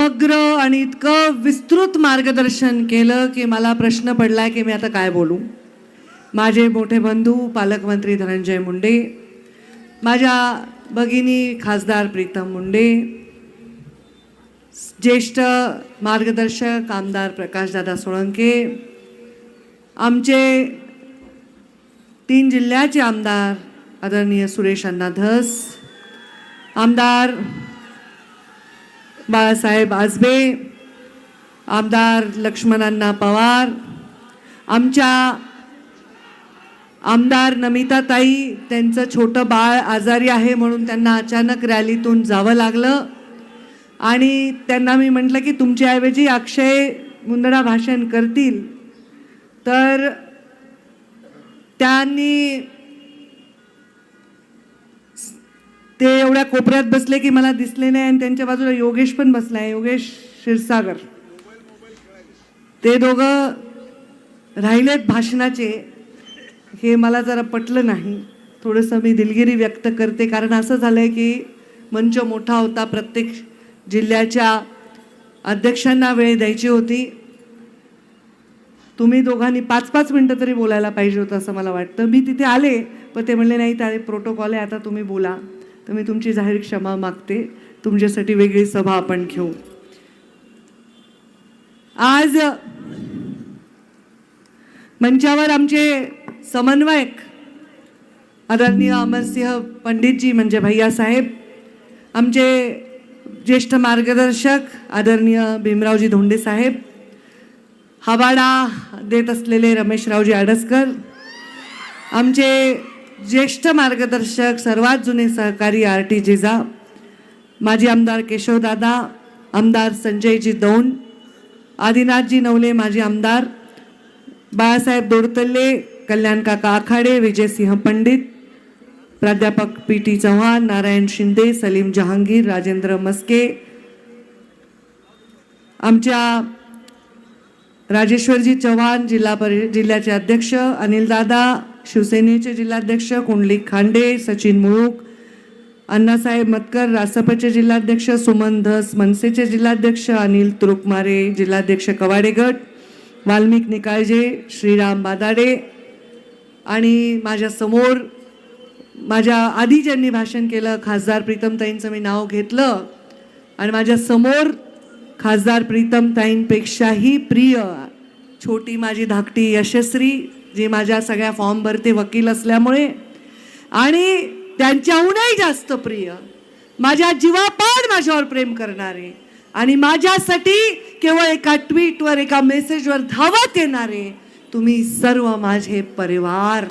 समग्र आणि इतकं विस्तृत मार्गदर्शन केलं की मला प्रश्न पडला की मी आता काय बोलू? माझे मोठे बंधू पालकमंत्री धनंजय मुंडे माझ्या भगिनी खासदार प्रीतम मुंडे ज्येष्ठ मार्गदर्शक आमदार प्रकाशदादा सोळंके आमचे तीन जिल्ह्याचे आमदार आदरणीय सुरेश अण्णा धस आमदार बाळासाहेब आजबे आमदार लक्ष्मणांना पवार आमच्या आमदार नमिताताई त्यांचं छोटं बाळ आजारी आहे म्हणून त्यांना अचानक रॅलीतून जावं लागलं. आणि त्यांना मी म्हटलं की तुमच्याऐवजी अक्षय मुंदडा भाषण करतील. तर त्यांनी ते एवढ्या कोपऱ्यात बसले की मला दिसले नाही आणि त्यांच्या बाजूला योगेश पण बसला आहे. योगेश क्षीरसागर. ते दोघं राहिलेत भाषणाचे. हे मला जरा पटलं नाही. थोडंसं मी दिलगिरी व्यक्त करते. कारण असं झालं आहे की मंच मोठा होता. प्रत्येक जिल्ह्याच्या अध्यक्षांना वेळ द्यायची होती. तुम्ही दोघांनी पाच पाच मिनटं तरी बोलायला पाहिजे होतं असं मला वाटतं. मी तिथे आले पण ते म्हणले नाही त्या प्रोटोकॉल आहे. आता तुम्ही बोला. तर मी तुमची जाहीर क्षमा मागते. तुमच्यासाठी वेगळी सभा आपण घेऊ. आज मंचावर आमचे समन्वयक आदरणीय अमरसिंह पंडितजी म्हणजे भैयासाहेब आमचे ज्येष्ठ मार्गदर्शक आदरणीय भीमरावजी धोंडे साहेब हवाडा देत असलेले रमेशरावजी आडसकर आमचे ज्येष्ठ मार्गदर्शक सर्वात जुने सहकारी आर टी जिजा माजी आमदार केशवदादा आमदार संजयजी दौंड आदिनाथजी नवले माजी आमदार बाळासाहेब दोडतल्ले कल्याण काका आखाडे विजयसिंह पंडित प्राध्यापक पी टी चव्हाण नारायण शिंदे सलीम जहांगीर राजेंद्र मस्के आमच्या राजेश्वरजी चव्हाण जिल्हा परि जिल्ह्याचे अध्यक्ष अनिलदादा शिवसेनेचे जिल्हाध्यक्ष कुंडलिक खांडे सचिन मुळूक अण्णासाहेब मतकर रासपचे जिल्हाध्यक्ष सुमन धस मनसेचे जिल्हाध्यक्ष अनिल तुरुकमारे जिल्हाध्यक्ष कवाडेगट वाल्मिक निकाळजे श्रीराम बादाडे आणि माझ्यासमोर माझ्या आधी ज्यांनी भाषण केलं खासदार प्रीतमताईंचं मी नाव घेतलं आणि माझ्यासमोर खासदार प्रीतमताईंपेक्षाही प्रिय छोटी माझी धाकटी यशस्वी जी माझ्या सगळ्या फॉर्म भरते वकील असल्यामुळे. आणि त्यांच्याहूनही जास्त प्रिय माझ्या जीवापाड माझ्यावर प्रेम करणारे आणि माझ्यासाठी केवळ एका ट्विटवर एका मेसेजवर धावत येणारे तुम्ही सर्व माझे परिवार.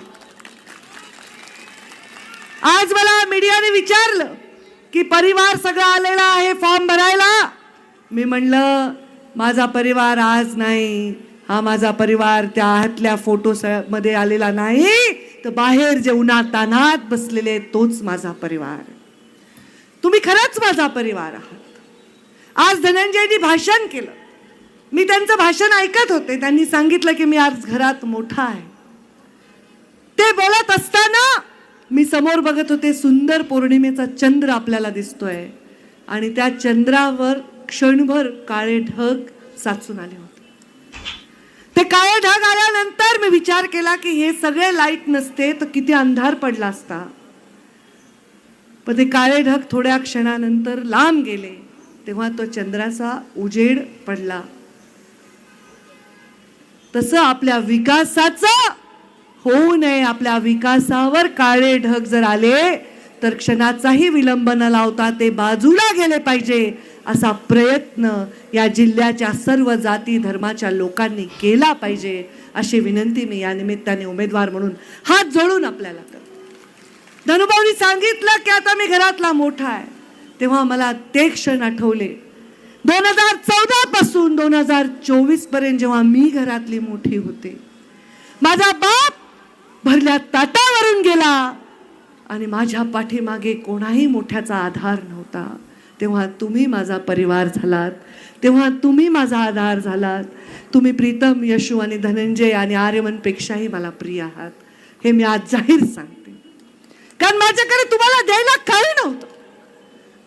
आज मला मीडियाने विचारलं की परिवार सगळा आलेला आहे फॉर्म भरायला? मी म्हणलं माझा परिवार आज नाही. हा माझा परिवार त्या आतल्या फोटो मध्ये आलेला नाही. तर बाहेर जे उन्हातानात बसलेले तोच माझा परिवार. तुम्ही खरंच माझा परिवार आहात. आज धनंजयनी भाषण केलं. मी त्यांचं भाषण ऐकत होते. त्यांनी सांगितलं की मी आज घरात मोठा आहे. ते बोलत असताना मी समोर बघत होते सुंदर पौर्णिमेचा चंद्र आपल्याला दिसतोय. आणि त्या चंद्रावर क्षणभर काळे ढग साचून आले होते. काळे ढग आल्यानंतर मी विचार केला की हे सगळे लाइट नसते तर किती अंधार पडला असता. पण ते काळे ढग थोड्या क्षणानंतर लांब गेले तेव्हा तो चंद्राचा उजेड पडला. तसं आपल्या विकासाचं होऊ नये आपल्या विकासावर काळे ढग जर आले तर क्षणाचाही विलंब न लावता ते बाजूला गेले पाहिजे असा प्रयत्न या जिल्ह्याच्या सर्व जाती धर्माच्या लोकांनी केला पाहिजे अशी विनंती मी या निमित्ताने उमेदवार म्हणून हात जोडून आपल्याला करते. धनुभाऊनी सांगितलं की आता मी घरातला मोठा आहे. तेव्हा मला ते क्षण आठवले. दोन हजार चौदा पासून दोन हजार चोवीसपर्यंत जेव्हा मी घरातली मोठी होते. माझा बाप भरल्या ताटावरून गेला. आणि माझ्या पाठीमागे कोणाही मोठ्याचा आधार नव्हता. तेव्हा तुम्ही माझा परिवार झालात. तेव्हा तुम्ही माझा आधार झालात. तुम्ही प्रीतम यशू आणि धनंजय आणि आर्यमनपेक्षाही मला प्रिय आहात. हे मी आज जाहीर सांगते. कारण माझ्याकडे तुम्हाला द्यायला काही नव्हतं.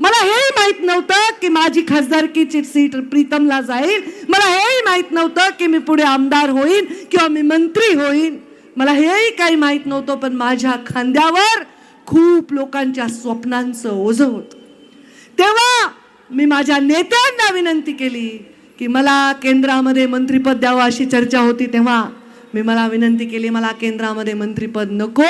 मला हेही माहीत नव्हतं की माझी खासदारकीची सीट प्रीतमला जाईल. मला हेही माहीत नव्हतं की मी पुढे आमदार होईन किंवा मी मंत्री होईन. मला हेही काही माहीत नव्हतं पण माझ्या खांद्यावर खूप लोकांच्या स्वप्नांचं ओझं होतं. तेव्हा मी माझ्या नेत्यांना विनंती केली की मला केंद्रामध्ये मंत्रीपद द्यावं अशी चर्चा होती तेव्हा. मी मला विनंती केली मला केंद्रामध्ये मंत्रीपद नको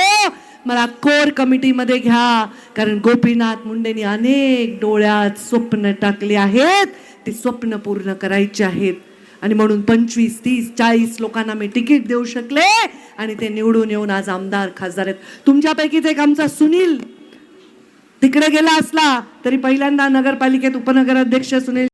मला कोर कमिटीमध्ये घ्या. कारण गोपीनाथ मुंडेंनी अनेक डोळ्यात स्वप्न टाकली आहेत ती स्वप्न पूर्ण करायची आहेत. आणि म्हणून पंचवीस तीस चाळीस लोकांना मी तिकीट देऊ शकले आणि ते निवडून येऊन आज आमदार खासदार आहेत. तुमच्यापैकीच एक आमचा सुनील तिकडे गेला असला तरी पहिल्यांदा नगरपालिकेत उपनगराध्यक्ष सुनील